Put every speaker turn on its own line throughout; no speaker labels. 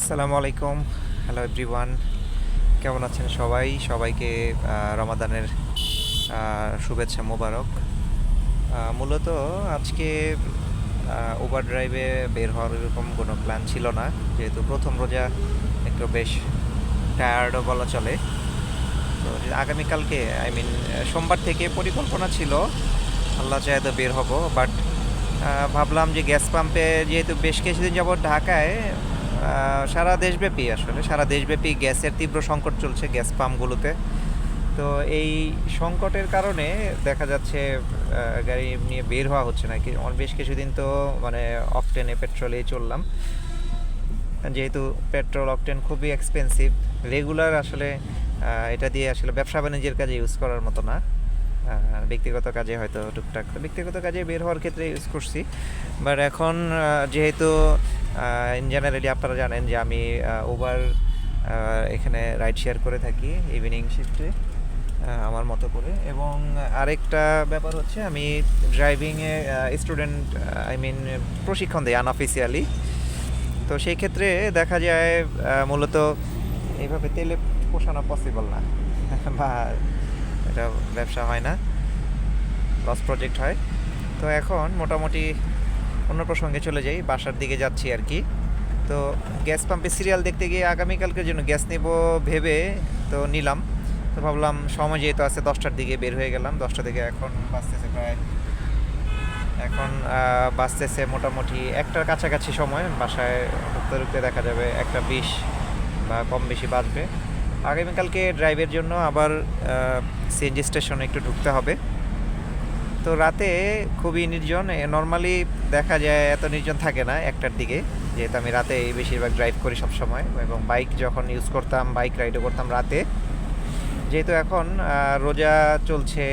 আসসালামু আলাইকুম। Hello everyone কেমন আছেন সবাই? সবাইকে রমাদানের শুভেচ্ছা মোবারক। মূলত আজকে ওভার ড্রাইভে বের হওয়ার এরকম কোনো প্ল্যান ছিল না। যেহেতু প্রথম রোজা, একটু বেশ টায়ার্ডও বলা চলে। তো আগামীকালকে আই মিন সোমবার থেকে পরিকল্পনা ছিল, আল্লাহ চায় তো বের হব বাট ভাবলাম যে গ্যাস পাম্পে যেহেতু বেশ কিছুদিন যাবৎ ঢাকায় সারা দেশব্যাপী আসলে, সারা দেশব্যাপী গ্যাসের তীব্র সংকট চলছে গ্যাস পাম্পগুলোতে। তো এই সংকটের কারণে দেখা যাচ্ছে গাড়ি নিয়ে বের হওয়া হচ্ছে না। কি বেশ কিছুদিন তো মানে অকটেনে পেট্রোলেই চললাম। যেহেতু পেট্রোল, অকটেন খুবই এক্সপেন্সিভ রেগুলার আসলে এটা দিয়ে আসলে ব্যবসা বাণিজ্যের কাজে ইউজ করার মতো না। ব্যক্তিগত কাজে হয়তো টুকটাক, ব্যক্তিগত কাজে বের হওয়ার ক্ষেত্রে ইউজ করছি। বাট এখন যেহেতু ইন জেনারেলি আপনারা জানেন যে আমি ওভার এখানে রাইড শেয়ার করে থাকি ইভিনিং শিফটে আমার মতো করে। এবং আরেকটা ব্যাপার হচ্ছে আমি ড্রাইভিংয়ে স্টুডেন্ট আই মিন প্রশিক্ষণ দিই আনঅফিসিয়ালি তো সেই ক্ষেত্রে দেখা যায় মূলত এইভাবে তেলে পোষানো পসিবল না। বা এটা ব্যবসা হয় না লস প্রজেক্ট হয়। তো এখন মোটামুটি অন্য প্রসঙ্গে চলে যাই, বাসার দিকে যাচ্ছি আর কি। তো গ্যাস পাম্পে সিরিয়াল দেখতে গিয়ে আগামীকালকের জন্য গ্যাস নেব ভেবে তো নিলাম। তো ভাবলাম সময় যেহেতু আছে দশটার দিকে বের হয়ে গেলাম, দশটা থেকে এখন বাঁচতেছে প্রায়, এখন বাঁচতেছে মোটামুটি একটার কাছাকাছি সময়। বাসায় ঢুকতে ঢুকতে দেখা যাবে একটা বিশ বা কম বেশি বাজবে। আগামীকালকে ড্রাইভের জন্য আবার সিএনজি স্টেশনে একটু ঢুকতে হবে। তো রাতে খুবই নির্জন নর্মালি দেখা যায় এত নির্জন থাকে না একটার দিকে। যেহেতু আমি রাতে বেশিরভাগ ড্রাইভ করি সব সময় এবং বাইক যখন ইউজ করতাম বাইক রাইডও করতাম রাতে। যেহেতু এখন রোজা চলছে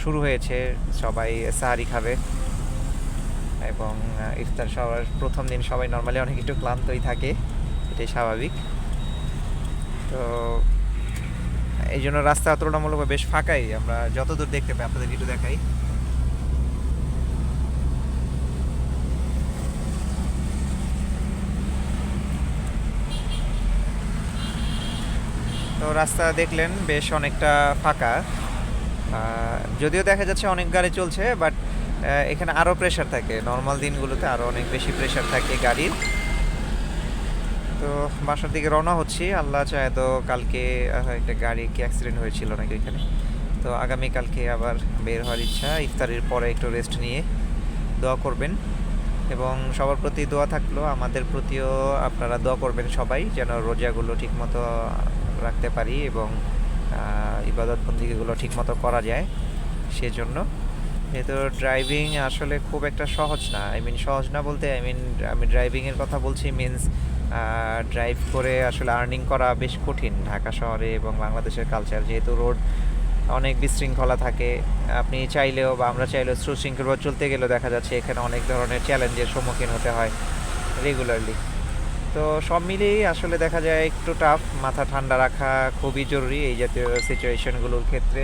শুরু হয়েছে, সবাই সাহারি খাবে এবং ইফতার সবার প্রথম দিন সবাই নর্মালি অনেক একটু ক্লান্তই থাকে, এটাই স্বাভাবিক। তো এই জন্য রাস্তা তুলনামূলকভাবে বেশ ফাঁকাই। আমরা যতদূর দেখতে পাই, আপনাদের একটু দেখাই। তো রাস্তা দেখলেন বেশ অনেকটা ফাঁকা। যদিও দেখা যাচ্ছে অনেক গাড়ি চলছে, বাট এখানে আরও প্রেশার থাকে। নর্মাল দিনগুলোতে আরও অনেক বেশি প্রেশার থাকে গাড়ির। তো বাসার দিকে রওনা হচ্ছি। আল্লাহ চায় তো কালকে একটা গাড়ি কি অ্যাক্সিডেন্ট হয়েছিল নাকি এখানে তো আগামী কালকে আবার বের হওয়ার ইচ্ছা। ইফতারির পরে একটু রেস্ট নিয়ে দোয়া করবেন। এবং সবার প্রতি দোয়া থাকল, আমাদের প্রতিও আপনারা দোয়া করবেন সবাই, যেন রোজাগুলো ঠিকমতো রাখতে পারি এবং ইবাদত বন্দিগুলো ঠিকমতো করা যায় সেজন্য। যেহেতু ড্রাইভিং আসলে খুব একটা সহজ না। আই মিন সহজ না বলতে আই মিন আমি ড্রাইভিংয়ের কথা বলছি মিনস ড্রাইভ করে আসলে আর্নিং করা বেশ কঠিন ঢাকা শহরে এবং বাংলাদেশের কালচার যেহেতু রোড অনেক বিশৃঙ্খলা থাকে, আপনি চাইলেও বা আমরা চাইলেও সুশৃঙ্খলভাবে চলতে গেলেও দেখা যাচ্ছে এখানে অনেক ধরনের চ্যালেঞ্জের সম্মুখীন হতে হয় রেগুলারলি তো সব মিলিয়েই আসলে দেখা যায় একটু টাফ মাথা ঠান্ডা রাখা খুবই জরুরি এই জাতীয় সিচুয়েশনগুলোর ক্ষেত্রে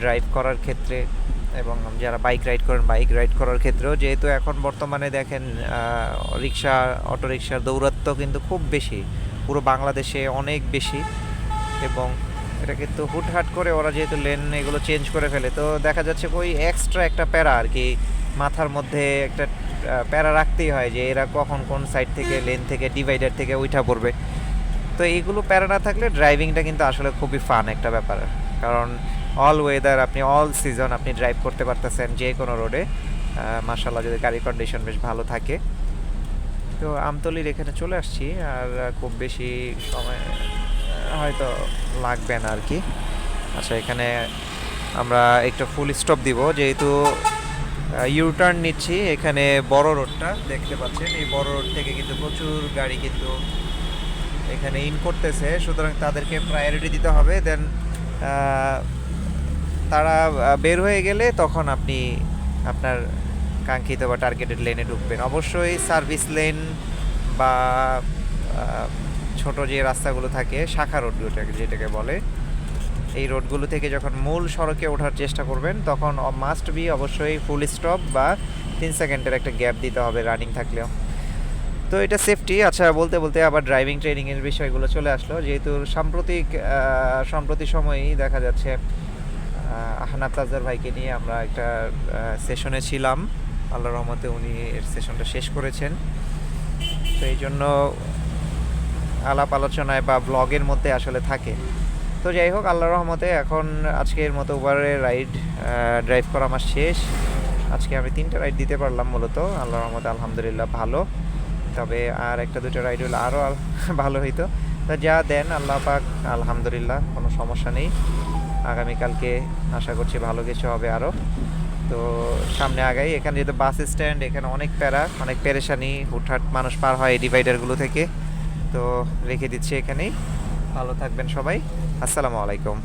ড্রাইভ করার ক্ষেত্রে। এবং যারা বাইক রাইড করেন বাইক রাইড করার ক্ষেত্রেও যেহেতু এখন বর্তমানে দেখেন রিক্সা অটো রিক্সার দৌরাত্ম কিন্তু খুব বেশি। পুরো বাংলাদেশে অনেক বেশি এবং এটা কিন্তু হুটহাট করে ওরা যেহেতু লেন এগুলো চেঞ্জ করে ফেলে, তো দেখা যাচ্ছে ওই এক্সট্রা একটা প্যারা আর কি, মাথার মধ্যে একটা প্যারা রাখতেই হয় যে এরা কখন কোন সাইড থেকে লেন থেকে ডিভাইডার থেকে উঠা পড়বে। তো এইগুলো প্যারা না থাকলে ড্রাইভিংটা কিন্তু আসলে খুবই ফান একটা ব্যাপার। কারণ অল ওয়েদার আপনি অল সিজন আপনি ড্রাইভ করতে পারতেছেন যে কোনো রোডে মার্শাল্লাহ যদি গাড়ির কন্ডিশন বেশ ভালো থাকে। তো আমতলির এখানে চলে আসছি, আর খুব বেশি সময় হয়তো লাগবে না আর কি আচ্ছা এখানে আমরা একটা ফুল স্টপ দিব, যেহেতু ইউ টার্ন নিচ্ছি। এখানে বড় রোডটা দেখতে পাচ্ছেন, এই বড় রোড থেকে কিন্তু প্রচুর গাড়ি কিন্তু এখানে ইন করতেছে। সুতরাং তাদেরকে প্রায়োরিটি দিতে হবে। দেন তারা বের হয়ে গেলে তখন আপনি আপনার কাঙ্ক্ষিত বা টার্গেটেড লেনে ঢুকবেন। অবশ্যই সার্ভিস লেন বা ছোট যে রাস্তাগুলো থাকে শাখা রোডগুলোটাকে যেটাকে বলে এই রোডগুলো থেকে যখন মূল সড়কে ওঠার চেষ্টা করবেন তখন মাস্ট বি অবশ্যই ফুল স্টপ বা তিন সেকেন্ডের একটা গ্যাপ দিতে হবে রানিং থাকলেও। তো এটা সেফটি আচ্ছা বলতে বলতে আবার ড্রাইভিং ট্রেনিংয়ের বিষয়গুলো চলে আসলো। যেহেতু সাম্প্রতিক আহ, সাম্প্রতিক সময়েই দেখা যাচ্ছে আহনাব তাজার ভাইকে নিয়ে আমরা একটা সেশনে ছিলাম। আল্লাহ রহমতে উনি এর সেশনটা শেষ করেছেন। তো এই জন্য আলাপ আলোচনায় বা ব্লগের মধ্যে আসলে থাকে। তো যাই হোক, আল্লাহ রহমতে এখন আজকের মতো উবারের রাইড ড্রাইভ করা আমার শেষ। আজকে আমি তিনটা রাইড দিতে পারলাম মূলত। আল্লাহ রহমতে আলহামদুলিল্লাহ ভালো। তবে আর একটা দুটো রাইড হলে আরও ভালো হইতো। তা যা দেন, আল্লাহ পাক, আলহামদুলিল্লাহ, কোনো সমস্যা নেই। আগামীকালকে আশা করছি ভালো কিছু হবে আরও তো সামনে আগাই, এখানে যেহেতু বাস স্ট্যান্ড, এখানে অনেক প্যারা, অনেক পেরেশানি, হুটহাট মানুষ পার হয় ডিভাইডারগুলো থেকে। তো রেখে দিচ্ছি এখানেই। ভালো থাকবেন সবাই। আসসালামু আলাইকুম।